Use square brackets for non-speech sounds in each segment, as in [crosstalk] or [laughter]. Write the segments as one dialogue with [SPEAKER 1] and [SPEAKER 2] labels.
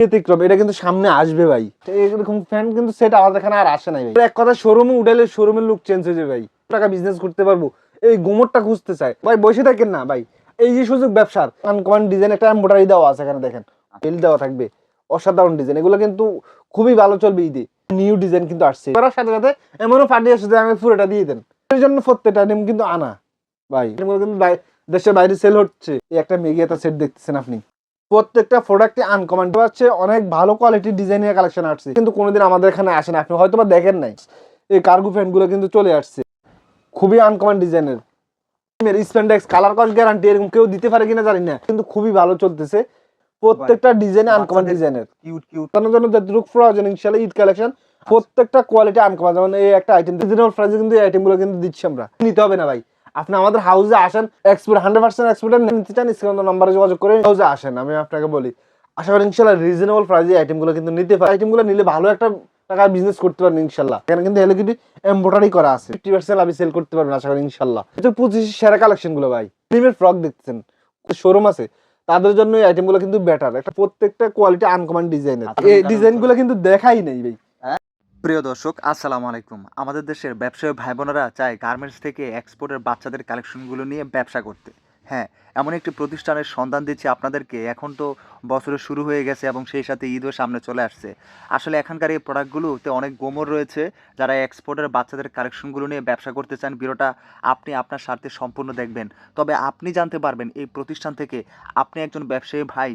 [SPEAKER 1] ব্যতিক্রম এটা কিন্তু সামনে আসবে ভাই। এরকম ফ্যান কিন্তু সেট আমাদের এখানে আর আসে নাই এক কথা শোরুমে উঠালে শোরুমের লুক চেঞ্জ হয়ে যাবে ভাই। টাকা বিজনেস করতে পারব? এই গোমরটা খুঁজতে চাই ভাই, বসে থাকেন না ভাই। এই যে সুযোগ ব্যবসার আনকমন ডিজাইন একটা এম্বোটারি দেওয়া আছে এখানে দেখেন। বেল দেওয়া থাকবে, অসাধারণ ডিজাইন এগুলো কিন্তু খুবই ভালো চলবে ঈদে। নিউ ডিজাইন কিন্তু আসছে। করার সাথে সাথে এমনও পার্টি আসছে আমি পুরোটা দিয়ে দেন। এর জন্য প্রত্যেকটা আইটেম কিন্তু আনা। ভাই কিন্তু দেশের বাইরে সেল হচ্ছে। এই একটা মেগিয়াতা সেট দেখতেছেন আপনি। প্রত্যেকটা প্রোডাক্টে আনকমন পাচ্ছে অনেক ভালো কোয়ালিটির ডিজাইনের কালেকশন আসছে কিন্তু কোনোদিন আমাদের এখানে আসে না। আপনি হয়তো বা দেখেন নাই এই কার্গো ফ্যানগুলো কিন্তু চলে আসছে। খুবই আনকমন ডিজাইনের স্প্যান্ডেক্স কালার কস গ্যারান্টি এরকম কেউ দিতে পারে কিনা জানি না কিন্তু খুবই ভালো চলতেছে। প্রত্যেকটা ডিজাইনে আনকমন ডিজাইনের
[SPEAKER 2] কিউট কিউট
[SPEAKER 1] তার জন্য যতটুকু প্রয়োজন ইনশাল্লাহ ঈদ কালেকশন প্রত্যেকটা কোয়ালিটি আনকমন যেমন এই একটা আইটেম প্রাইসে কিন্তু এই আইটেমগুলো কিন্তু দিচ্ছি আমরা। নিতে হবে না ভাই। আপনি আমাদের হাউসে আসেন এক্সপোর্ট হান্ড্রেড পার্সেন্ট এক্সপোর্ট নিতে চান, স্ক্রিন নাম্বারে যোগাযোগ করে হাউসে আসেন। আমি আপনাকে বলি, আশা করি ইনশাল্লাহ রিজনেবল প্রাইসে আইটেমগুলো কিন্তু নিতে পারে আইটেমগুলো নিলে ভালো একটা টাকা বিজনেস করতে পারবেন ইনশাল্লাহ। এখানে কিন্তু হেলিকিটি এম্বোটারি করা আছে। ফিফটি পার্সেন্ট আপনি সেল করতে পারবেন, আশা করি ইনশাল্লাহ। এটা পঁচিশ সেরা কালেকশনগুলো ভাই প্রিমিয়ার ফ্রক দেখতেছেন শোরুম আছে, তাদের জন্য এই আইটেমগুলো কিন্তু বেটার একটা প্রত্যেকটা কোয়ালিটি আনকমন ডিজাইনের এই ডিজাইনগুলো কিন্তু দেখাই নেই ভাই।
[SPEAKER 2] প্রিয় দর্শক, আসসালামু আলাইকুম। আমাদের দেশের ব্যবসায়ী ভাই বোনেরা চায় গার্মেন্টস থেকে এক্সপোর্টের বাচ্চাদের কালেকশনগুলো নিয়ে ব্যবসা করতে। হ্যাঁ এমন একটি প্রতিষ্ঠানের সন্ধান দিচ্ছি আপনাদেরকে। এখন তো বছরের শুরু হয়ে গেছে এবং সেই সাথে ঈদও সামনে চলে আসছে। আসলে এখানকার এই প্রোডাক্টগুলোতে অনেক গোমর রয়েছে। যারা এক্সপোর্টের বাচ্চাদের কালেকশনগুলো নিয়ে ব্যবসা করতে চান, ভিডিওটা আপনি আপনার স্বার্থে সম্পূর্ণ দেখবেন। তবে আপনি জানতে পারবেন, এই প্রতিষ্ঠান থেকে আপনি একজন ব্যবসায়ী ভাই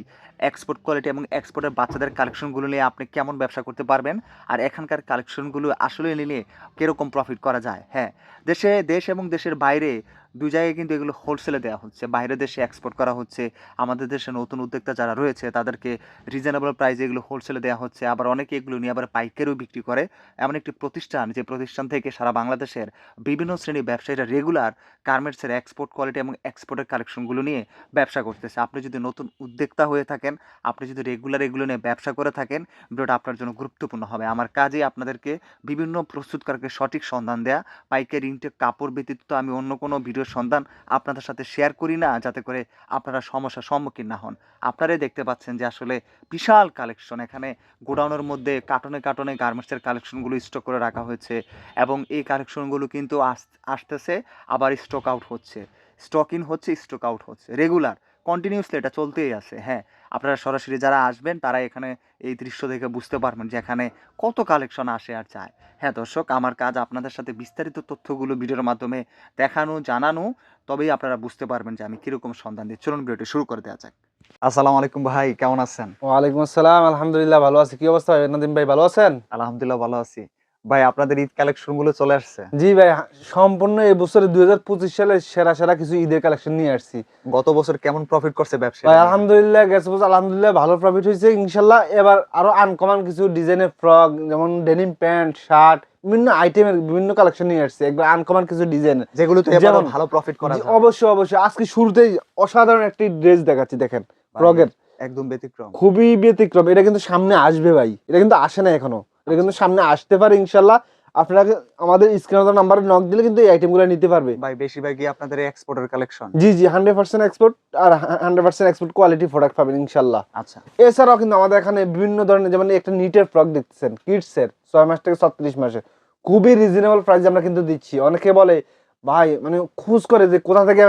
[SPEAKER 2] এক্সপোর্ট কোয়ালিটি এবং এক্সপোর্টের বাচ্চাদের কালেকশনগুলো নিয়ে আপনি কেমন ব্যবসা করতে পারবেন আর এখানকার কালেকশনগুলো আসলে নিলে কীরকম প্রফিট করা যায়। হ্যাঁ দেশে, দেশ এবং দেশের বাইরে দুই জায়গায় কিন্তু এগুলো হোলসেলে দেওয়া হচ্ছে। বাইরের দেশে এক্সপোর্ট করা হচ্ছে। আমাদের দেশে নতুন উদ্যোক্তা যারা রয়েছে, তাদেরকে রিজনেবল প্রাইসে এগুলো হোলসেলে দেওয়া হচ্ছে। আবার অনেকে এগুলো নিয়ে আবার পাইকারিও বিক্রি করে। এমন একটি প্রতিষ্ঠান, যে প্রতিষ্ঠান থেকে সারা বাংলাদেশের বিভিন্ন শ্রেণির ব্যবসায়ীরা রেগুলার গার্মেন্টসের এক্সপোর্ট কোয়ালিটি এবং এক্সপোর্টের কালেকশনগুলো নিয়ে ব্যবসা করতেছে। আপনি যদি নতুন উদ্যোক্তা হয়ে থাকেন, আপনি যদি রেগুলার এগুলো নিয়ে ব্যবসা করে থাকেন, ভিডিওটা আপনার জন্য গুরুত্বপূর্ণ হবে। আমার কাজে আপনাদেরকে বিভিন্ন প্রস্তুতকারকের সঠিক সন্ধান দেয়া, পাইকারি ইনটেক কাপড় ব্যতীত আমি অন্য কোনো ভিডিওর সন্ধান আপনাদের সাথে শেয়ার করি না, যাতে করে আপনারা সমস্যার সম্মুখীন না হন। আপনারাই দেখতে পাচ্ছেন যে আসলে বিশাল কালেকশন এখানে গোডাউনের মধ্যে কার্টনে কার্টনে গার্মেন্টসের কালেকশনগুলো স্টক করে রাখা হয়েছে এবং এই কালেকশনগুলো কিন্তু আস- আসতেছে, আবার স্টক আউট হচ্ছে। স্টক ইন হচ্ছে স্টক আউট হচ্ছে। রেগুলার কন্টিনিউসলি এটা চলতেই আছে হ্যাঁ। আপনারা সরাসরি যারা আসবেন তারা এখানে এই দৃশ্য দেখে বুঝতে পারবেন যে এখানে কত কালেকশন আসে আর যায় হ্যাঁ দর্শক আমার কাজ আপনাদের সাথে বিস্তারিত তথ্যগুলো ভিডিওর মাধ্যমে দেখানো জানানো তবেই আপনারা বুঝতে পারবেন যে আমি কীরকম সন্ধান দিই। চলুন ভিডিওটি শুরু করে দেওয়া যাক। আসসালামু আলাইকুম ভাই কেমন আছেন?
[SPEAKER 1] ওয়ালাইকুম আসসালাম আলহামদুলিল্লাহ ভালো আছি। কি অবস্থা নাদিম ভাই ভালো আছেন?
[SPEAKER 2] আলহামদুলিল্লাহ ভালো আছি। ভাই আপনাদের ঈদ কালেকশনগুলো চলে আসছে।
[SPEAKER 1] জি ভাই সম্পূর্ণ এই বছরে দুই হাজার পঁচিশ সালে সেরা সেরা কিছু ঈদের কালেকশন নিয়ে আসছি।
[SPEAKER 2] গত বছর কেমন প্রফিট করছে ব্যবসা
[SPEAKER 1] ভাই আলহামদুলিল্লাহ গেছে বছর আলহামদুলিল্লাহ ভালো প্রফিট হয়েছে ইনশাল্লাহ। এবার আরও আনকমন কিছু ডিজাইনের ফ্রক যেমন ডেনিম প্যান্ট শার্ট বিভিন্ন আইটেমের বিভিন্ন কালেকশন নিয়ে আসছে। একবার আনকমন কিছু ডিজাইন
[SPEAKER 2] যেগুলো
[SPEAKER 1] যেমন-
[SPEAKER 2] ভালো প্রফিট করা
[SPEAKER 1] অবশ্যই অবশ্যই। আজকে শুরুতেই অসাধারণ একটি ড্রেস দেখাচ্ছি দেখেন ফ্রকের
[SPEAKER 2] একদম ব্যতিক্রম।
[SPEAKER 1] খুবই ব্যতিক্রম। এটা কিন্তু সামনে আসবে ভাই। এটা কিন্তু আসে না এখনও। এটা কিন্তু সামনে আসতে পারে ইনশাল্লাহ আপনাকে আমাদের স্ক্রিনের নাম্বারে নক দিলে কিন্তু এই আইটেমগুলো নিতে পারবে।
[SPEAKER 2] ভাই বেশিরভাগই আপনাদের এক্সপোর্টের কালেকশন
[SPEAKER 1] জি জি হান্ড্রেড পার্সেন্ট এক্সপোর্ট আর hundred percent export quality product পাবেন ইনশাল্লাহ
[SPEAKER 2] আচ্ছা।
[SPEAKER 1] এছাড়াও কিন্তু আমাদের এখানে বিভিন্ন ধরনের যেমন একটা নিটের ফ্রক দেখতেছেন কিডসের ছয় মাস থেকে ছত্রিশ মাসে খুবই রিজনেবল প্রাইসে আমরা কিন্তু দিচ্ছি। অনেকে বলে ভাই মানে খুঁজ করে যে কোথা থেকে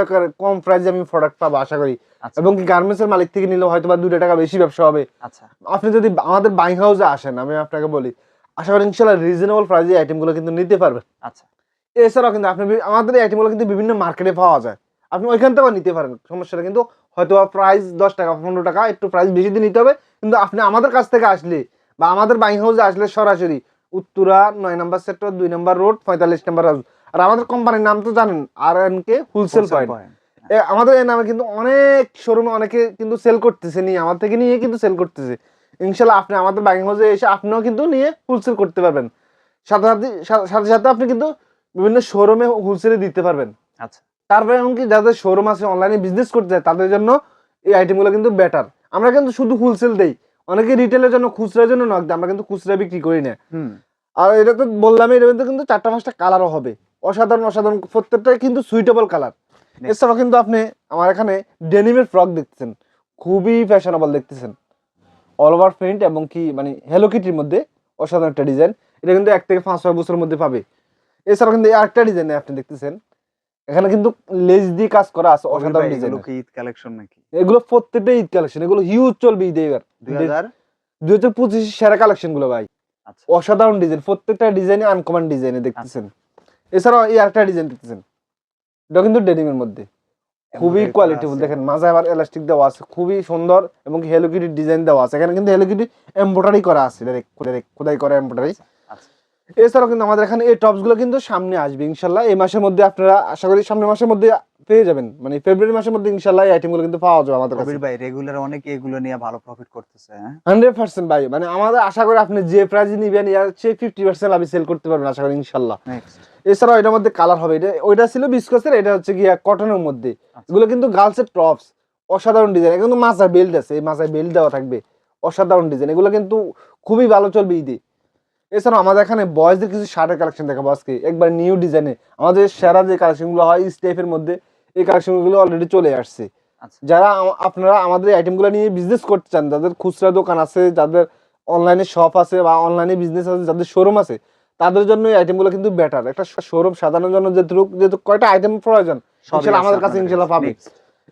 [SPEAKER 1] কম প্রাইসে আমি প্রোডাক্ট পাবো আশা করি।
[SPEAKER 2] আচ্ছা।
[SPEAKER 1] এবং কি গার্মেন্টস এর মালিক থেকে নিলেও হয়তো বা দুটো টাকা বেশি ব্যবসা হবে।
[SPEAKER 2] আচ্ছা।
[SPEAKER 1] আপনি যদি আমাদের বাইং হাউসে আসেন আমি আপনাকে বলি আশা করি ইনশাল্লাহ রিজনেবল প্রাইসে আইটেমগুলো কিন্তু নিতে পারবেন।
[SPEAKER 2] আচ্ছা।
[SPEAKER 1] এছাড়াও কিন্তু আপনি আমাদের এই আইটেমগুলো কিন্তু বিভিন্ন মার্কেটে পাওয়া যায়। আপনি ওইখান থেকেও নিতে পারেন সমস্যাটা কিন্তু হয়তো প্রাইস দশ টাকা পনেরো টাকা একটু প্রাইস বেশি দিয়ে নিতে হবে। কিন্তু আপনি আমাদের কাছ থেকে আসলে বা আমাদের বাইং হাউসে আসলে সরাসরি উত্তরা নয় নম্বর সেক্টর দুই নম্বর রোড পঁয়তাল্লিশ নম্বর হাউস আর আমাদের কোম্পানির নাম তো জানেন R N K wholesale point আমাদের এই নামে কিন্তু অনেক শোরুমে অনেকে কিন্তু সেল করতেছে নিয়ে আমার থেকে নিয়ে কিন্তু সেল করতেছে। ইনশাল্লাহ আপনি আমাদের বাইং হাউসে এসে আপনিও কিন্তু নিয়ে হোলসেল করতে পারবেন। সাথে সাথে সাথে সাথে আপনি কিন্তু বিভিন্ন শোরুমে হোলসেলে দিতে পারবেন।
[SPEAKER 2] আচ্ছা।
[SPEAKER 1] তারপরে এমনকি যাদের শোরুম আছে অনলাইনে বিজনেস করতে চায় তাদের জন্য এই আইটেমগুলো কিন্তু বেটার আমরা কিন্তু শুধু হোলসেল দেই। অনেকে রিটেলের জন্য খুচরার জন্য নক দেয় আমরা কিন্তু খুচরা বিক্রি করি না। আর এটা তো বললাম এর মধ্যে কিন্তু চারটা পাঁচটা কালারও হবে। অসাধারণ অসাধারণ প্রত্যেকটাই কিন্তু সুইটেবল কালার এছাড়াও কিন্তু আপনি আমার এখানে ডেনিমের ফ্রক দেখতেছেন। খুবই ফ্যাশনেবল দেখতেছেন। অল ওভার প্রিন্ট এবং কি মানে হ্যালো কিটির মধ্যে অসাধারণ একটা ডিজাইন এটা কিন্তু এক থেকে পাঁচ ছয় বছরের মধ্যে পাবে। এছাড়াও কিন্তু আরেকটা ডিজাইন আপনি দেখতেছেন। এখানে কিন্তু লেজ দিয়ে কাজ করা আছে অসাধারণ ডিজাইন
[SPEAKER 3] এগুলো কি ঈদ কালেকশন নাকি?
[SPEAKER 1] এগুলো প্রত্যেকটা ঈদ কালেকশন এগুলো হিউজ চলবে ঈদে এবার।
[SPEAKER 3] দুই হাজার?
[SPEAKER 1] দুই হাজার পঁচিশ সেরা কালেকশনগুলো ভাই।
[SPEAKER 3] আচ্ছা।
[SPEAKER 1] অসাধারণ ডিজাইন প্রত্যেকটা ডিজাইনে আনকমন ডিজাইনে দেখতেছেন। এছাড়াও এই আরেকটা ডিজাইন দেখতেছেন। এটা কিন্তু ডেনিমের মধ্যে। খুবই কোয়ালিটিফুল দেখেন মাঝে আবার এলাস্টিক দেওয়া আছে খুবই সুন্দর এবং হেলো কিটির ডিজাইন দেওয়া আছে। এখানে কিন্তু হেলো কিটি এমব্রয়ডারি করা আছে খোদাই করা এমব্রয়ডারি
[SPEAKER 3] আচ্ছা।
[SPEAKER 1] এছাড়াও কিন্তু আমাদের এখানে এই টপসগুলো কিন্তু সামনে আসবে ইনশাল্লাহ এই মাসের মধ্যে আপনারা আশা করি সামনের মাসের মধ্যে পেয়ে যাবেন। মানে ফেব্রুয়ারি মাসের মধ্যে ইনশাল্লাহ এই আইটেমগুলো কিন্তু পাওয়া যাবে আমাদের কাছে।
[SPEAKER 3] ভাই রেগুলার অনেক এগুলো নিয়ে ভালো প্রফিট করতেছে হ্যাঁ?
[SPEAKER 1] হান্ড্রেড পার্সেন্ট ভাই মানে আমাদের আশা করি আপনি যে প্রাইস নিবেন ইয়ার চেয়ে ফিফটি পার্সেন্ট আপনি সেল করতে পারবেন আশা করি ইনশাল্লাহ
[SPEAKER 3] নেক্সট
[SPEAKER 1] এছাড়াও এটার মধ্যে কালার হবে। এটা ওইটা ছিল বিস্কসের এটা হচ্ছে গিয়া কটনের মধ্যে।
[SPEAKER 3] আচ্ছা।
[SPEAKER 1] এগুলো কিন্তু গার্লসের টপস অসাধারণ ডিজাইন কিন্তু মাথায় বেল্ট আছে। এই মাথায় বেল্ট দেওয়া থাকবে। অসাধারণ ডিজাইন এগুলো কিন্তু খুবই ভালো চলবে ঈদে। এছাড়াও আমাদের এখানে বয়েজদের কিছু শার্টের কালেকশন দেখাবো আজকে। একবার নিউ ডিজাইনে আমাদের সেরা যে কালেকশনগুলো হয় স্টেপের মধ্যে এই কালেকশনগুলো অলরেডি চলে আসছে।
[SPEAKER 3] আচ্ছা।
[SPEAKER 1] যারা আপনারা আমাদের আইটেমগুলো নিয়ে বিজনেস করতে চান যাদের খুচরা দোকান আছে যাদের অনলাইনে শপ আছে বা অনলাইনে বিজনেস আছে যাদের শোরুম আছে তাদের জন্য এই আইটেমগুলো কিন্তু বেটার একটা শোরুম সাজানোর জন্য যেহেতু যেহেতু কয়টা আইটেম প্রয়োজন
[SPEAKER 3] সবই
[SPEAKER 1] ইনশাল্লাহ আমাদের কাছে ইনশাল্লাহ পাবে.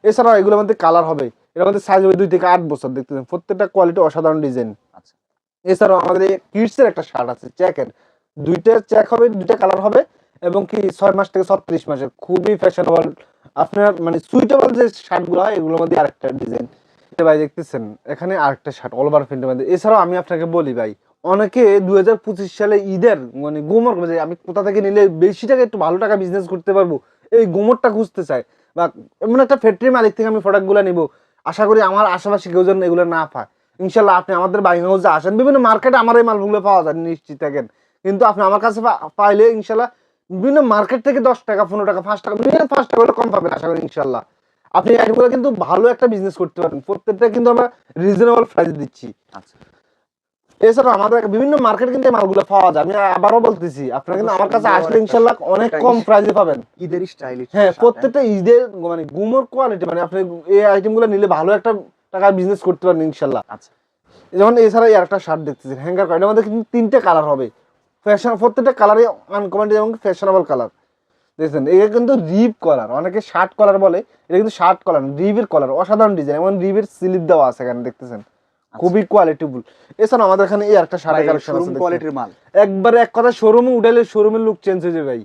[SPEAKER 1] এছাড়াও এগুলোর মধ্যে কালার হবে। এর মধ্যে সাইজ হবে দুই থেকে আট বছর দেখতেছেন। প্রত্যেকটা কোয়ালিটি অসাধারণ ডিজাইন
[SPEAKER 3] আচ্ছা।
[SPEAKER 1] এছাড়াও আমাদের কিডস এর একটা শার্ট আছে জ্যাকেট দুইটা চেক হবে দুইটা কালার হবে এবং কি ছয় মাস থেকে ছত্রিশ মাসের। খুবই ফ্যাশনেবল আপনার মানে সুইটেবল যে শার্টগুলো হয় এগুলোর মধ্যে আরেকটা ডিজাইন ভাই দেখতেছেন এখানে আরেকটা শার্ট অল ওভার প্রিন্টের মধ্যে। এছাড়াও আমি আপনাকে বলি ভাই অনেকে দুই হাজার পঁচিশ সালে ঈদের মানে গোমর যে আমি কোথা থেকে নিলে বেশি টাকা, একটু ভালো টাকা বিজনেস করতে পারব, এই গোমরটা খুঁজতে চায়। বা এমন একটা ফ্যাক্টরি মালিক থেকে আমি প্রোডাক্টগুলো নিব। আশা করি আমার আশেপাশে কেউ যেন এগুলো না পায়। ইনশাল্লাহ আপনি আমাদের বাইং হাউসে আসেন। বিভিন্ন মার্কেটে আমার এই মালগুলো পাওয়া যায়, নিশ্চিত থাকেন। কিন্তু আপনি আমার কাছে পাইলে ইনশাল্লাহ বিভিন্ন মার্কেট থেকে দশ টাকা, পনেরো টাকা, পাঁচ টাকা মিনিমাম পাঁচ টাকা কম পাবেন, আশা করি ইনশাল্লাহ আপনি আইটেমগুলো কিন্তু ভালো একটা বিজনেস করতে পারেন। প্রত্যেকটা কিন্তু আমরা রিজনেবল প্রাইসে দিচ্ছি।
[SPEAKER 3] আচ্ছা।
[SPEAKER 1] এছাড়াও আমাদের বিভিন্ন মার্কেট কিন্তু মালগুলো পাওয়া যায়। আমি আবারও বলতেছি আপনারা কিন্তু আমার কাছে আসলে ইনশাল্লাহ অনেক কম প্রাইসে পাবেন।
[SPEAKER 3] ঈদের স্টাইলিশ
[SPEAKER 1] হ্যাঁ প্রত্যেকটা ঈদের মানে গুমর কোয়ালিটি মানে আপনি এই আইটেমগুলো নিলে ভালো একটা টাকা বিজনেস করতে পারেন ইনশাল্লাহ।
[SPEAKER 3] আচ্ছা।
[SPEAKER 1] যেমন এছাড়া এই একটা শার্ট দেখতেছেন হ্যাঙ্গার এটার মধ্যে কিন্তু তিনটে কালার হবে। ফ্যাশন প্রত্যেকটা কালারই আনকমন এবং ফ্যাশনেবল কালার দেখছেন এটা কিন্তু রিপ কলার অনেকে শার্ট কলার বলে এটা কিন্তু শার্ট কলার রিবের কলার অসাধারণ ডিজাইন এবং রিবের স্লিপ দেওয়া আছে এখানে দেখতেছেন। খুবই কোয়ালিটিফুল এছাড়া আমাদের এখানে এই একটা শার্টের কালেকশন আছে
[SPEAKER 3] কোয়ালিটির মাল।
[SPEAKER 1] একবারে এক কথা শোরুমে উঠাইলে শোরুমের লুক চেঞ্জ হয়ে যাবে ভাই।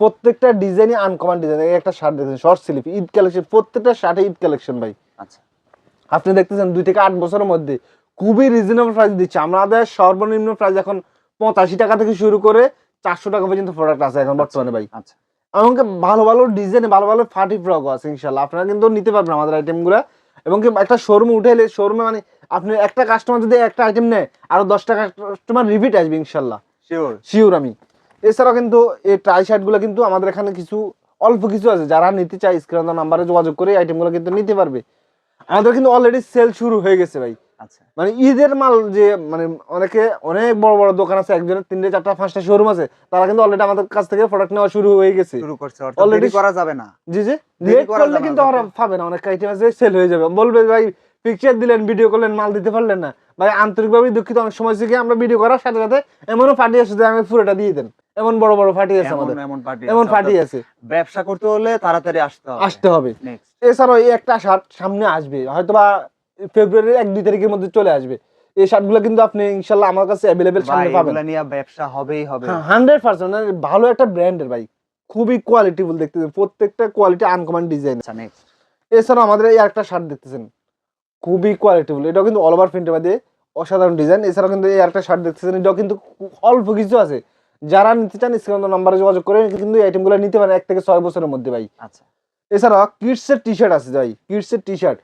[SPEAKER 1] প্রত্যেকটা ডিজাইনই আনকমন ডিজাইন একটা শার্ট দেখছেন শর্ট স্লিপ ঈদ কালেকশন প্রত্যেকটা শার্টে ঈদ কালেকশন ভাই।
[SPEAKER 3] আচ্ছা।
[SPEAKER 1] আপনি দেখতেছেন দুই থেকে আট বছরের মধ্যে খুবই রিজনেবল প্রাইস দিচ্ছে। আমাদের সর্বনিম্ন প্রাইস এখন পঁচাশি টাকা থেকে শুরু করে চারশো টাকা পর্যন্ত প্রোডাক্ট আছে এখন বর্তমানে ভাই।
[SPEAKER 3] আচ্ছা
[SPEAKER 1] এমনকি ভালো ভালো ডিজাইন ভালো ভালো ফাটি ফ্রক আছে ইনশাল্লাহ আপনারা কিন্তু নিতে পারবেন আমাদের আইটেমগুলো এবং কি একটা শোরুমে উঠাইলে শোরুমে মানে আপনি একটা কাস্টমার যদি একটা আইটেম নেয় আরও দশটা কাস্টমার রিপিট আসবে ইনশাল্লাহ।
[SPEAKER 3] শিওর
[SPEAKER 1] শিওর আমি। এছাড়াও কিন্তু এই ট্রাই শার্টগুলো কিন্তু আমাদের এখানে কিছু অল্প কিছু আছে। যারা নিতে চায় স্ক্রিন নাম্বারে যোগাযোগ করে আইটেমগুলো কিন্তু নিতে পারবে। আমাদের কিন্তু অলরেডি সেল শুরু হয়ে গেছে ভাই।
[SPEAKER 3] আচ্ছা।
[SPEAKER 1] মানে ঈদের মাল যে মানে অনেকে অনেক বড় বড় দোকান আছে একজনের তিনটে চারটা পাঁচটা শোরুম আছে তারা কিন্তু অলরেডি আমাদের কাছ থেকে প্রোডাক্ট নেওয়া শুরু হয়ে গেছে।
[SPEAKER 3] শুরু করছে অলরেডি করা যাবে না।
[SPEAKER 1] জি জি। লেট করলে কিন্তু
[SPEAKER 3] যখন-
[SPEAKER 1] পাবে না অনেক আইটেম আছে সেল হয়ে যাবে। বলবে ভাই পিকচার দিলেন ভিডিও করলেন মাল দিতে পারলেন না। ভাই আন্তরিকভাবে দুঃখিত। অনেক সময় থেকে আমরা ভিডিও করার সাথে সাথে এমনও ফাটি আছে যে আমি পুরোটা দিয়ে দেন। এমন বড় বড় ফাটি আছে আমাদের।
[SPEAKER 3] এমন পার্টি
[SPEAKER 1] এমন ফাটি আছে।
[SPEAKER 3] ব্যবসা করতে হলে তাড়াতাড়ি আসতে হবে।
[SPEAKER 1] আসতে হবে। এছাড়াও এই একটা শার্ট সামনে আসবে। হয়তো বা ফেব্রুয়ারির এক দুই তারিখের মধ্যে চলে আসবে। এই শার্টগুলো কিন্তু আপনি ইনশাল্লাহ আমার কাছে অ্যাভেলেবেল সামনে পাবেন।
[SPEAKER 3] এগুলা নিয়ে ব্যবসা হবেই হবে।
[SPEAKER 1] হান্ড্রেড পার্সেন্ট ভালো একটা ব্র্যান্ডের ভাই। খুবই কোয়ালিটিফুল দেখতেছেন। প্রত্যেকটা কোয়ালিটি আনকমন ডিজাইন
[SPEAKER 3] নেক্সট
[SPEAKER 1] এছাড়াও আমাদের এই একটা শার্ট দেখতেছেন। খুবই কোয়ালিটিফুল এটাও কিন্তু অল ওভার প্রিন্টের মধ্যে অসাধারণ ডিজাইন এছাড়াও কিন্তু এই একটা শার্ট দেখতেছেন এটাও কিন্তু খুব অল্প কিছু আছে। যারা নিতে চান স্ক্রিন নাম্বারে যোগাযোগ করে কিন্তু এই আইটেমগুলো নিতে পারেন এক থেকে ছয় বছরের মধ্যে ভাই।
[SPEAKER 3] আচ্ছা।
[SPEAKER 1] এছাড়া কিডসের টি শার্ট আছে ভাই কিডসের টি শার্ট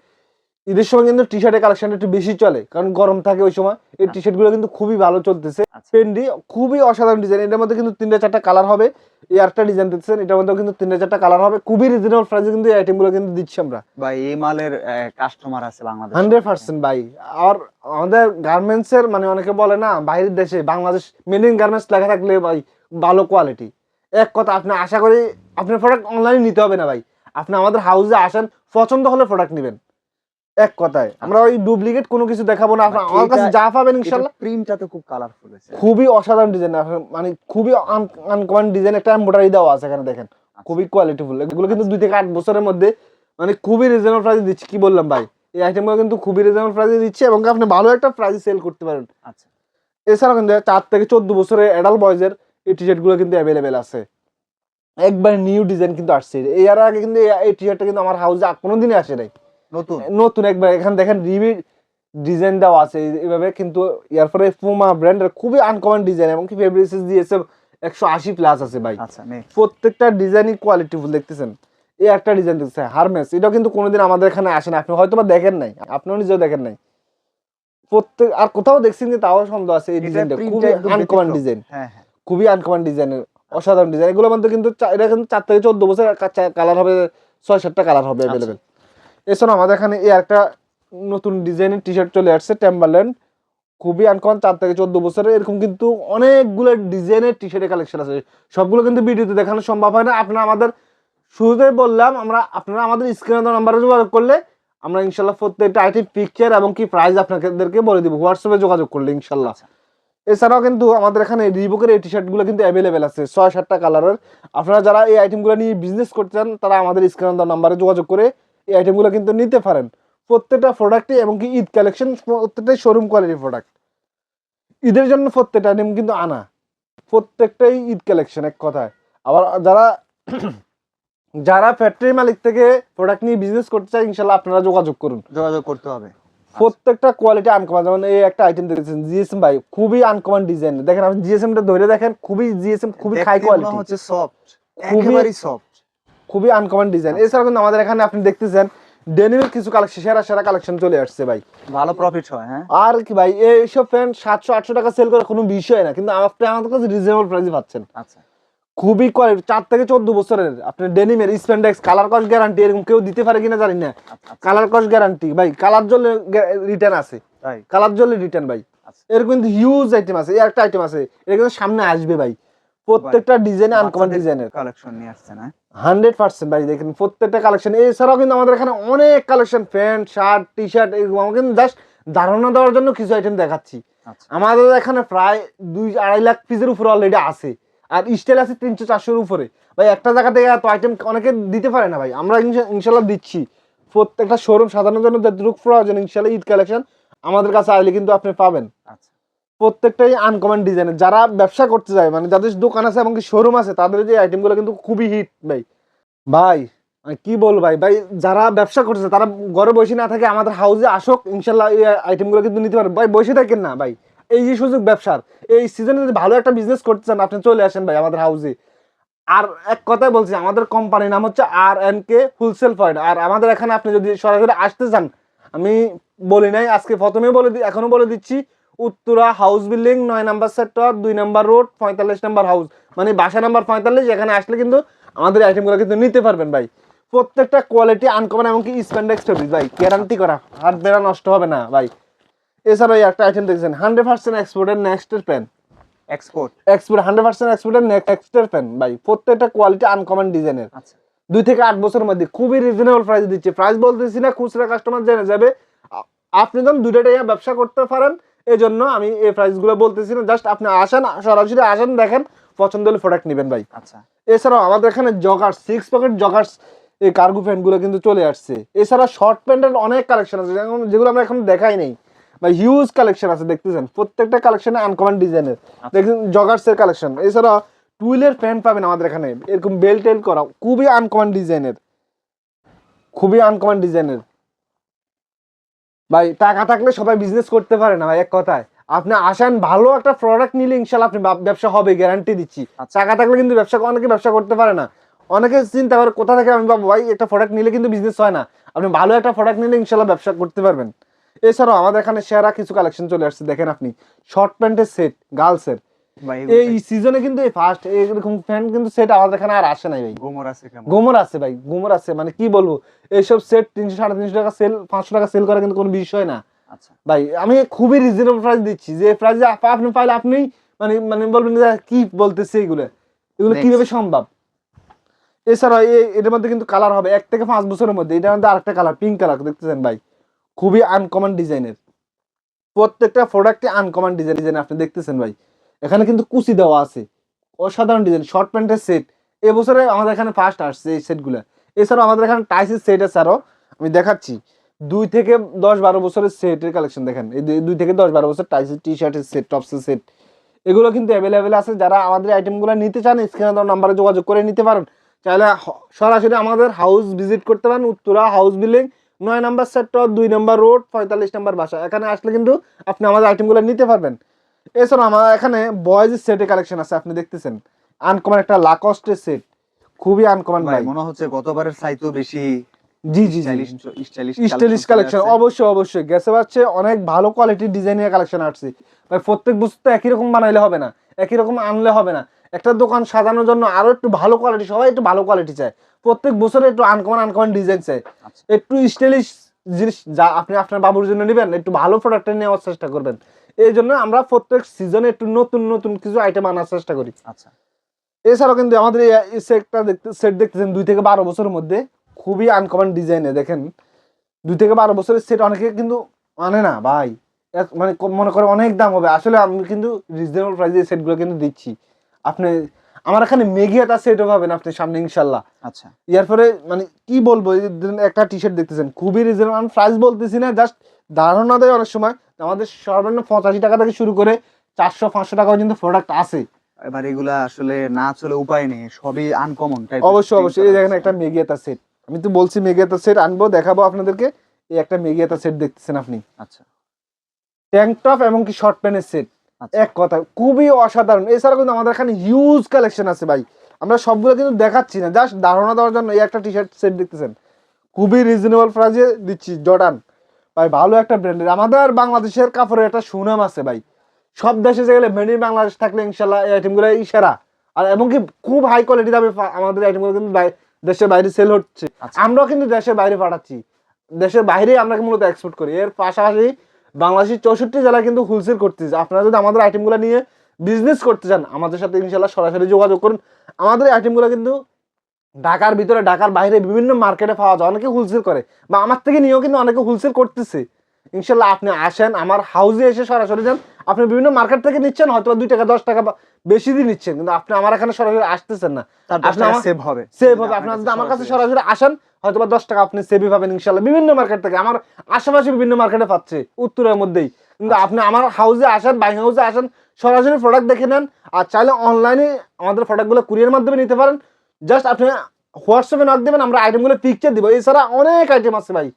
[SPEAKER 1] ঈদের সময় কিন্তু টি শার্টের কালেকশনটা একটু বেশি চলে কারণ গরম থাকে ওই সময়। এই টি শার্টগুলো কিন্তু খুবই ভালো চলতেছে।
[SPEAKER 3] আচ্ছা।
[SPEAKER 1] পেন্ডি খুবই অসাধারণ ডিজাইন এটার মধ্যে কিন্তু তিনটা চারটা কালার হবে। এই আরেকটা ডিজাইন দেখতেছেন এটার মধ্যেও কিন্তু তিনটা চারটা কালার হবে। খুবই রিজনেবল প্রাইসে কিন্তু এই আইটেমগুলো কিন্তু দিচ্ছি আমরা।
[SPEAKER 3] ভাই এই মালের কাস্টমার আছে বাংলাদেশে।
[SPEAKER 1] হান্ড্রেড পার্সেন্ট ভাই। আর আমাদের গার্মেন্টস এর মানে অনেকে বলে না বাইরের দেশে বাংলাদেশ মেড ইন গার্মেন্টস লেখা থাকলে ভাই ভালো কোয়ালিটি এক কথা আপনি আশা করি আপনার প্রোডাক্ট অনলাইনে নিতে হবে না ভাই। আপনি আমাদের হাউসে আসেন পছন্দ হলে প্রোডাক্ট নেবেন। এক কথায়। আমরা ওই ডুপ্লিকেট কোনো কিছু দেখাবো না। আপনার আমার কাছে যা পাবেন ইনশাল্লাহ।
[SPEAKER 3] প্রিন্টটা তো খুব কালারফুল হয়েছে।
[SPEAKER 1] খুবই অসাধারণ ডিজাইন মানে খুবই আনকমন ডিজাইন একটা এমব্রয়ডারি দেওয়া আছে এখানে দেখেন। খুবই কোয়ালিটিফুল এগুলো কিন্তু দুই থেকে আট বছরের মধ্যে মানে খুবই রিজনেবল প্রাইসে দিচ্ছি। কি বললাম ভাই? এই আইটেমগুলো কিন্তু খুবই রিজনেবল প্রাইসে দিচ্ছি এবং আপনি ভালো একটা প্রাইসে সেল করতে পারেন।
[SPEAKER 3] আচ্ছা।
[SPEAKER 1] এছাড়াও কিন্তু চার থেকে চোদ্দ বছরের অ্যাডাল্ট বয়েজের এই টি শার্টগুলো কিন্তু অ্যাভেলেবেল আছে। একবার নিউ ডিজাইন কিন্তু আসছে। এর আগে কিন্তু এই- এই টি শার্টটা কিন্তু আমার হাউসে কোনোদিনই আসে নাই।
[SPEAKER 3] নতুন?
[SPEAKER 1] নতুন। একবার এখানে দেখেন রিবি ডিজাইন দেওয়া আছে। এই- এইভাবে কিন্তু এরপরে পুমা ব্র্যান্ডের খুবই আনকমন ডিজাইন এবং কি ফেব্রিক্স দিয়েছে একশো আশি প্লাস আছে ভাই।
[SPEAKER 3] আচ্ছা
[SPEAKER 1] প্রত্যেকটা ডিজাইনই কোয়ালিটিফুল দেখতেছেন? এই একটা ডিজাইন দেখছে হারমেস এটাও কিন্তু কোনোদিন আমাদের এখানে আসে না। আপনি হয়তো বা দেখেন নাই। আপনিও নিজেও দেখেন নাই। প্রত্যেক আর কোথাও দেখছেন যে তাও সন্দেহ আছে এই
[SPEAKER 3] এটা
[SPEAKER 1] ডিজাইনটা খুবই আনকমন ডিজাইন
[SPEAKER 3] হ্যাঁ হ্যাঁ।
[SPEAKER 1] খুবই আনকমন ডিজাইনের অসাধারণ ডিজাইন এগুলো মধ্যে কিন্তু এটা কিন্তু চার থেকে চোদ্দ বছর কালার হবে ছয় সাতটা কালার হবে
[SPEAKER 3] আচ্ছা।
[SPEAKER 1] অ্যাভেলেবেল এছাড়া আমাদের এখানে এই একটা নতুন ডিজাইনের টি শার্ট চলে আসছে টেম্বারল্যান্ড খুবই আনকমন চার থেকে চোদ্দ বছরের। এরকম কিন্তু অনেকগুলো ডিজাইনের টি শার্টের কালেকশন আছে। সবগুলো কিন্তু ভিডিওতে দেখানো সম্ভব হয় না। আপনারা আমাদের শুরুতেই বললাম আমরা আপনারা আমাদের স্ক্রিনে নাম্বারে যোগাযোগ করলে আমরা ইনশাল্লাহ প্রত্যেকটা আইটেম পিকচার এবং কি প্রাইস আপনাদেরকে বলে দিব। হোয়াটসঅ্যাপে যোগাযোগ করলে ইনশাল্লাহ।
[SPEAKER 3] আচ্ছা।
[SPEAKER 1] এছাড়াও কিন্তু আমাদের এখানে রিবুকের এই টি শার্টগুলো কিন্তু অ্যাভেলেবেল আছে ছয় সাতটা কালারের আপনারা যারা এই আইটেমগুলো নিয়ে বিজনেস করতে চান তারা আমাদের স্ক্রিন নাম্বারে যোগাযোগ করে এই আইটেমগুলো কিন্তু নিতে পারেন। প্রত্যেকটা প্রোডাক্টই এবং কি ঈদ কালেকশন প্রত্যেকটাই শোরুম কোয়ালিটির প্রোডাক্ট ঈদের জন্য প্রত্যেকটা আইটেম কিন্তু আনা। প্রত্যেকটাই ঈদ কালেকশন এক কথায়। আবার যারা [clears throat] যারা ফ্যাক্টরি মালিক থেকে প্রোডাক্ট নিয়ে বিজনেস করতে চায় ইনশাল্লাহ আপনারা যোগাযোগ করুন।
[SPEAKER 3] যোগাযোগ করতে হবে।
[SPEAKER 1] প্রত্যেকটা কোয়ালিটি আনকমন যেমন এই একটা আইটেম দেখেছেন জিএসএম ভাই খুবই আনকমন ডিজাইন দেখেন আপনি জিএসএম টা ধরে দেখেন খুবই জিএসএম খুবই হাই কোয়ালিটি
[SPEAKER 3] হচ্ছে সফট
[SPEAKER 1] খুবই-
[SPEAKER 3] সফট
[SPEAKER 1] খুবই আনকমন ডিজাইন এছাড়া কিন্তু আমাদের এখানে আপনি দেখতেছেন ডেনিমের কিছু কালেকশন সেরা সেরা কালেকশন চলে আসছে ভাই।
[SPEAKER 3] ভালো প্রফিট হয় হ্যাঁ।
[SPEAKER 1] আর কি ভাই এইসব প্যান্ট সাতশো আটশো টাকা সেল করার কোনো বিষয় না কিন্তু আপনি আমাদের কাছে রিজনেবল প্রাইসে পাচ্ছেন।
[SPEAKER 3] আচ্ছা।
[SPEAKER 1] খুবই কোয়ালিটি চার থেকে চোদ্দ বছরের আপনি ডেনিমের স্প্যান্ডেক্স কালার কস গ্যারান্টি এরকম কেউ দিতে পারে কিনা জানি না। কালার কস গ্যারান্টি ভাই কালার জন্য রিটার্ন আছে। কালার জন্য রিটার্ন ভাই।
[SPEAKER 3] আচ্ছা।
[SPEAKER 1] এরকম কিন্তু হিউজ আইটেম আছে এই একটা আইটেম আছে এটা কিন্তু সামনে আসবে ভাই। প্রত্যেকটা ডিজাইনে আনকমন ডিজাইনের
[SPEAKER 3] কালেকশন নিয়ে আসছেন হ্যাঁ
[SPEAKER 1] হান্ড্রেড পার্সেন্ট ভাই দেখেন প্রত্যেকটা কালেকশন এছাড়াও কিন্তু আমাদের এখানে অনেক collection pant shirt T shirt just ধারণা দেওয়ার জন্য কিছু আইটেম দেখাচ্ছি।
[SPEAKER 3] আচ্ছা।
[SPEAKER 1] আমাদের এখানে প্রায় দুই আড়াই লাখ পিসের উপরে অলরেডি আছে। আর স্টাইল আছে তিনশো চারশোর উপরে। ভাই একটা জায়গা থেকে এত আইটেম অনেকে দিতে পারে না ভাই। আমরা ইনশাল্লাহ দিচ্ছি। প্রত্যেকটা শোরুম সাধারণ জন্য যতটুকু প্রয়োজন ইনশাল্লাহ ঈদ কালেকশন আমাদের কাছে আইলে কিন্তু আপনি পাবেন।
[SPEAKER 3] আচ্ছা।
[SPEAKER 1] প্রত্যেকটাই আনকমন ডিজাইনের যারা ব্যবসা করতে যায় মানে যাদের দোকান আছে এবং শোরুম আছে, তাদের যে আইটেমগুলো কিন্তু খুবই হিট ভাই। ভাই আমি কি বল ভাই? ভাই, যারা ব্যবসা করছে তারা ঘরে বসে না থাকে আমাদের হাউসে আসুক ইনশাল্লাহ এই আইটেমগুলো কিন্তু নিতে পারেন ভাই, বসে থাকেন না ভাই। এই যে সুযোগ ব্যবসার, এই সিজনে যদি ভালো একটা বিজনেস করতে চান, আপনি চলে আসেন ভাই আমাদের হাউসে আর এক কথাই বলছি, আমাদের কোম্পানির নাম হচ্ছে R N K wholesale point আর আমাদের এখানে আপনি যদি সরাসরি আসতে চান, আমি বলি নাই, আজকে প্রথমে বলে এখনও বলে দিচ্ছি উত্তরা হাউস বিল্ডিং নয় নাম্বার সেক্টর দুই নাম্বার রোড পঁয়তাল্লিশ নাম্বার হাউস মানে বাসা নাম্বার পঁয়তাল্লিশ এখানে আসলে কিন্তু আমাদের আইটেমগুলো কিন্তু নিতে পারবেন ভাই। প্রত্যেকটা কোয়ালিটি আনকমন এমনকি স্প্যান্ডেক্স টপিক ভাই গ্যারান্টি করা হাত বেড়া নষ্ট হবে না ভাই। এছাড়াও একটা আইটেম দেখছেন হান্ড্রেড পার্সেন্ট এক্সপোর্টের নেক্সটের pant
[SPEAKER 3] export
[SPEAKER 1] export hundred percent এক্সপোর্টের নেক্সটের প্যান ভাই। প্রত্যেকটা কোয়ালিটি আনকমন ডিজাইনের দুই থেকে আট বছরের মধ্যে খুবই রিজনেবল প্রাইস দিচ্ছে। প্রাইস বলতেছি না খুচরা কাস্টমার জেনে যাবে। আপনি যখন দুইটা টাকা ব্যবসা করতে পারেন এই জন্য আমি এই প্রাইসগুলো বলতেছি না জাস্ট আপনি আসেন সরাসরি আসেন দেখেন পছন্দ হলে প্রোডাক্ট নেবেন ভাই।
[SPEAKER 3] আচ্ছা।
[SPEAKER 1] এছাড়াও আমাদের এখানে জগার্স সিক্স পকেট জগার্স এই কার্গো প্যান্টগুলো কিন্তু চলে আসছে। এছাড়া শর্ট প্যান্টের অনেক কালেকশন আছে যেমন- যেগুলো আমরা এখন দেখাই নেই। বা হিউজ কালেকশন আছে দেখতেছেন? প্রত্যেকটা কালেকশনে আনকমন ডিজাইনের দেখছেন জগার্সের কালেকশন এছাড়া টুইলের প্যান্ট পাবেন আমাদের এখানে। এরকম বেল টেল করা খুবই আনকমন ডিজাইনের খুবই আনকমন ডিজাইনের ভাই টাকা থাকলে সবাই বিজনেস করতে পারে না ভাই এক কথায়। আপনি আসেন ভালো একটা প্রোডাক্ট নিলে ইনশাল্লাহ আপনি ব্যবসা হবে গ্যারান্টি দিচ্ছি।
[SPEAKER 3] আচ্ছা।
[SPEAKER 1] টাকা থাকলে কিন্তু ব্যবসা অনেকে ব্যবসা করতে পারে না। অনেকে চিন্তা করে কোথা থেকে আমি ভাই একটা প্রোডাক্ট নিলে কিন্তু বিজনেস হয় না। আপনি ভালো একটা প্রোডাক্ট নিলে ইনশাল্লাহ ব্যবসা করতে পারবেন। এছাড়াও আমাদের এখানে সেরা কিছু কালেকশন চলে আসছে দেখেন আপনি। শর্ট প্যান্টের সেট গার্লসের এই সিজনে কিন্তু এই ফার্স্ট এরকম প্যান্ট কিন্তু সেট আমাদের এখানে আর আসে নাই ভাই।
[SPEAKER 3] গোমর আছে
[SPEAKER 1] গোমর আছে ভাই গোমর আছে। মানে কি বলব এইসব সেট তিনশো সাড়ে তিনশো টাকা সেল পাঁচশো টাকা সেল করা কিন্তু কোনো বিষয় না।
[SPEAKER 3] আচ্ছা।
[SPEAKER 1] ভাই আমি খুবই রিজনেবল প্রাইস দিচ্ছি। যে প্রাইসে আপনি পাইলে আপনি মানে মানে বলবেন যে কি বলতেছে এগুলো? এগুলো. কীভাবে সম্ভব? এছাড়া এটার মধ্যে কিন্তু কালার হবে এক থেকে পাঁচ বছরের মধ্যে। এটার মধ্যে আরেকটা কালার পিঙ্ক কালার দেখতেছেন ভাই? খুবই আনকমন ডিজাইনের প্রত্যেকটা প্রোডাক্টে আনকমন ডিজাইন ডিজাইন আপনি দেখতেছেন ভাই। এখানে কিন্তু কুচি দেওয়া আছে। অসাধারণ ডিজাইন শর্ট প্যান্টের সেট এবছরে আমাদের এখানে ফার্স্ট আসছে এই সেটগুলো এছাড়াও আমাদের এখানে টাইসের সেট আছে আরও আমি দেখাচ্ছি। দুই থেকে দশ বারো বছরের সেটের কালেকশন দেখেন। এই দুই- থেকে দশ বারো বছর টাইসের টি শার্টের সেট টপসের সেট এগুলো কিন্তু অ্যাভেলেবেল আছে। যারা আমাদের আইটেমগুলো নিতে চান স্ক্রিনে দেওয়া নাম্বারে যোগাযোগ করে নিতে পারেন। চাইলে সরাসরি আমাদের হাউস ভিজিট করতে পারেন। উত্তরা হাউস বিল্ডিং নয় নাম্বার সেক্টর দুই নাম্বার রোড পঁয়তাল্লিশ নাম্বার বাসা। এখানে আসলে কিন্তু আপনি আমাদের আইটেমগুলো নিতে পারবেন। এছাড়া আমার এখানে বয়েজের সেটের কালেকশন আছে আপনি দেখতেছেন? আনকমন একটা লাকস্টের সেট খুবই আনকমন
[SPEAKER 3] ভাই মনে হচ্ছে গতবারের চাইতেও বেশি
[SPEAKER 1] জি জি
[SPEAKER 3] স্টাইলিশ
[SPEAKER 1] জি
[SPEAKER 3] স্টাইলিশ
[SPEAKER 1] কালেকশন অবশ্যই অবশ্যই। গেছে পাচ্ছে অনেক ভালো কোয়ালিটির ডিজাইনের কালেকশন আসছে। ভাই প্রত্যেক বস্তু তো একই রকম বানাইলে হবে না একই রকম আনলে হবে না। একটা দোকান সাজানোর জন্য আরও একটু ভালো কোয়ালিটি সবাই একটু ভালো কোয়ালিটি চায়। প্রত্যেক বছরে একটু আনকমন আনকমন ডিজাইন
[SPEAKER 3] আচ্ছা।
[SPEAKER 1] একটু স্টাইলিশ জিনিস যা আপনি আপনার বাবুর জন্য নেবেন একটু ভালো প্রোডাক্ট নেওয়ার চেষ্টা করবেন। এই জন্য আমরা প্রত্যেক সিজনে একটু নতুন নতুন কিছু আইটেম আনার চেষ্টা করি।
[SPEAKER 3] আচ্ছা।
[SPEAKER 1] এছাড়াও কিন্তু আমাদের এই সেটটা দেখতে সেট দেখতেছেন দুই থেকে বারো বছরের মধ্যে। খুবই আনকমন ডিজাইনে দেখেন। দুই থেকে বারো বছরের সেট অনেকে কিন্তু আনে না ভাই। মানে মনে করে অনেক দাম হবে। আসলে আমি কিন্তু রিজনেবল প্রাইসে এই সেটগুলো কিন্তু দিচ্ছি। আপনি আমার এখানে মেঘিয়াতা সেটও পাবেন আপনি সামনে ইনশাল্লাহ
[SPEAKER 3] আচ্ছা।
[SPEAKER 1] ইয়ার পরে মানে কি বলব একটা টি শার্ট দেখতেছেন। খুবই রিজনেবল আমি প্রাইস বলতেছি না জাস্ট ধারণা দেয় অনেক সময়। আমাদের সর্বনিম্ন পঁচাশি টাকা থেকে শুরু করে চারশো পাঁচশো টাকা পর্যন্ত প্রোডাক্ট আছে।
[SPEAKER 3] এবার এগুলা আসলে না চলে উপায় নেই সবই আনকমন
[SPEAKER 1] অবশ্যই অবশ্যই। এই দেখেন একটা মেগিয়াতা সেট আমি তো বলছি মেগিয়াতা সেট আনব দেখাবো আপনাদেরকে। এই একটা মেগিয়াতা সেট দেখতেছেন আপনি।
[SPEAKER 3] আচ্ছা।
[SPEAKER 1] ট্যাঙ্ক টপ এবং কি শর্ট প্যান্টের সেট। এক কথা খুবই অসাধারণ। এছাড়া কিন্তু আমাদের এখানে হিউজ কালেকশন আছে ভাই। আমরা সবগুলো কিন্তু দেখাচ্ছি না। জাস্ট ধারণা দেওয়ার জন্য এই একটা টি শার্ট সেট দেখতেছেন। খুবই রিজনেবল প্রাইসে দিচ্ছি জর্ডান ভাই ভালো একটা ব্র্যান্ডের আমাদের বাংলাদেশের কাপড়ের একটা সুনাম আছে ভাই। সব দেশে যে গেলে মেড ইন বাংলাদেশ থাকলে ইনশাল্লাহ এই আইটেমগুলো ইশারা আর এমনকি খুব হাই কোয়ালিটি দামে আমাদের আইটেমগুলো কিন্তু দেশের বাইরে সেল হচ্ছে।
[SPEAKER 3] আচ্ছা।
[SPEAKER 1] আমরাও কিন্তু দেশের বাইরে পাঠাচ্ছি। দেশের বাইরে আমরা মূলত এক্সপোর্ট করি। এর পাশাপাশি বাংলাদেশের চৌষট্টি জেলায় কিন্তু হোলসেল করতেছে। আপনারা যদি আমাদের আইটেমগুলো নিয়ে বিজনেস করতে চান আমাদের সাথে ইনশাল্লাহ সরাসরি যোগাযোগ করুন। আমাদের আইটেমগুলো কিন্তু ঢাকার ভিতরে ঢাকার বাইরে বিভিন্ন মার্কেটে পাওয়া যায়। অনেকে হোলসেল করে। বা আমার থেকে নিয়েও কিন্তু অনেকে হোলসেল করতেছে। ইনশাল্লাহ আপনি আসেন আমার হাউসে এসে সরাসরি যান। আপনি বিভিন্ন মার্কেট থেকে নিচ্ছেন হয়তো দুই টাকা দশ টাকা বেশি দিয়ে নিচ্ছেন। কিন্তু আপনি আমার এখানে সরাসরি আসতেছেন না।
[SPEAKER 3] সেভ হবে।
[SPEAKER 1] সেভ হবে। আপনার যদি আমার কাছে সরাসরি আসেন হয়তো বা দশ টাকা আপনি সেভই পাবেন ইনশাল্লাহ। বিভিন্ন মার্কেট থেকে। আমার আশেপাশে বিভিন্ন মার্কেটে পাচ্ছে উত্তরের মধ্যেই। কিন্তু আপনি আমার হাউসে আসেন বাই হাউসে আসেন সরাসরি প্রোডাক্ট দেখে নেন। আর চাইলে অনলাইনে আমাদের প্রোডাক্টগুলো কুরিয়ার মাধ্যমে নিতে পারেন। জাস্ট আপনি হোয়াটসঅ্যাপে নক দেবেন আমরা আইটেমগুলো পিকচার দিব। এছাড়া অনেক আইটেম আছে ভাই।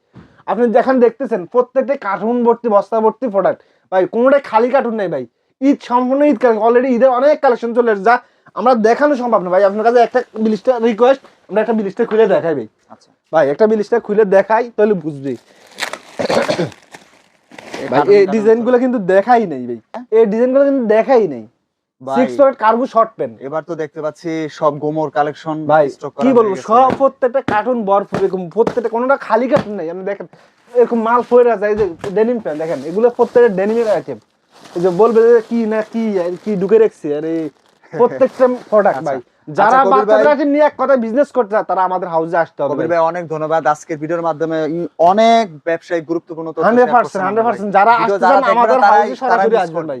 [SPEAKER 1] আপনি যেখানে দেখতেছেন প্রত্যেকটা কার্টুন ভর্তি বস্তা ভর্তি প্রোডাক্ট ভাই কোনোটাই খালি কার্টুন নেই ভাই। ঈদ সম্পূর্ণ ঈদ অলরেডি ঈদের অনেক কালেকশন চলে যা আমরা দেখানো সম্ভব না। ভাই আপনার কাছে একটা বিলিস্টার রিকোয়েস্ট আমরা একটা বিলিস্টার খুলে দেখাই ভাই।
[SPEAKER 3] আচ্ছা।
[SPEAKER 1] ভাই একটা বিলিস্টার খুলে দেখাই তাহলে বুঝবি। ভাই এই ডিজাইনগুলো কিন্তু দেখাই নেই ভাই। এই ডিজাইনগুলো কিন্তু দেখাই নেই। Six point cargo short pant
[SPEAKER 3] এবার তো দেখতে পাচ্ছি সব গোমর কালেকশন
[SPEAKER 1] ভাই কি বলব সব প্রত্যেকটা কার্টুন ভরপুর এরকম প্রত্যেকটা কোনোটা খালি কার্টুন নেই। আপনি দেখেন এরকম মাল পরে আছে এই যে ডেনিম প্যান্ট দেখেন এগুলো প্রত্যেকটা ডেনিমের আইটেম এই যে বলবে যে কি না কি কি ঢুকে রাখছি আরে প্রত্যেকটা প্রোডাক্ট ভাই। যারা
[SPEAKER 3] আচ্ছা,
[SPEAKER 1] বাচ্চাদের নিয়ে এক কথা বিজনেস করতে চায় তারা আমাদের হাউসে আসতে হবে
[SPEAKER 3] কবির ভাই। অনেক ধন্যবাদ। আজকের ভিডিওর মাধ্যমে অনেক ব্যবসায়িক গুরুত্বপূর্ণ তথ্য।
[SPEAKER 1] যারা আসতে চান আমাদের হাউসে সরাসরি আসবেন ভাই।